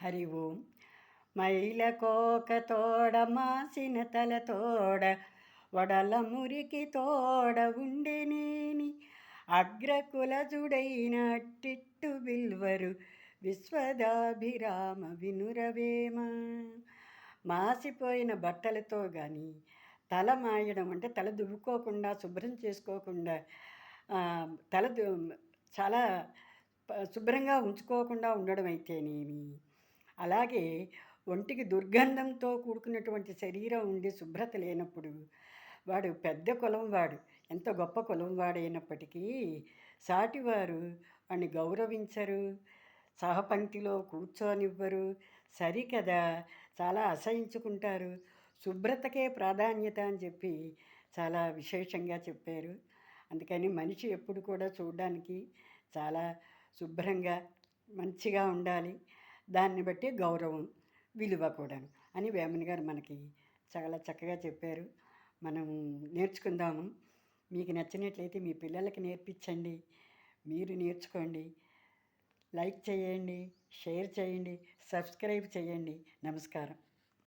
హరి ఓం. మైల కోక తోడ మాసిన తల తోడ వడల మురికి తోడ ఉండెనేని అగ్రకులజుడైన టిట్టు బిల్వరు విశ్వదాభిరామ వినురవేమ. మాసిపోయిన బట్టలతో కానీ తల మాయడం అంటే తల దువ్వుకోకుండా శుభ్రం చేసుకోకుండా తల చాలా శుభ్రంగా ఉంచుకోకుండా ఉండడం అయితేనేమి? అలాగే ఒంటికి దుర్గంధంతో కూడుకున్నటువంటి శరీరం ఉండి శుభ్రత లేనప్పుడు వాడు పెద్ద కులం వాడు ఎంత గొప్ప కులం వాడైనప్పటికీ సాటివారు వాడిని గౌరవించరు సహపంక్తిలో కూర్చోనివ్వరు సరికదా చాలా అసహించుకుంటారు శుభ్రతకే ప్రాధాన్యత అని చెప్పి చాలా విశేషంగా చెప్పారు. అందుకని మనిషి ఎప్పుడు కూడా చూడడానికి చాలా శుభ్రంగా మంచిగా ఉండాలి. దాన్ని బట్టి గౌరవం విలువ కూడా అని వేమన్ గారు మనకి చాలా చక్కగా చెప్పారు. మనం నేర్చుకుందాము. మీకు నచ్చినట్లయితే మీ పిల్లలకి నేర్పించండి. మీరు నేర్చుకోండి. లైక్ చేయండి షేర్ చేయండి సబ్స్క్రైబ్ చేయండి. నమస్కారం.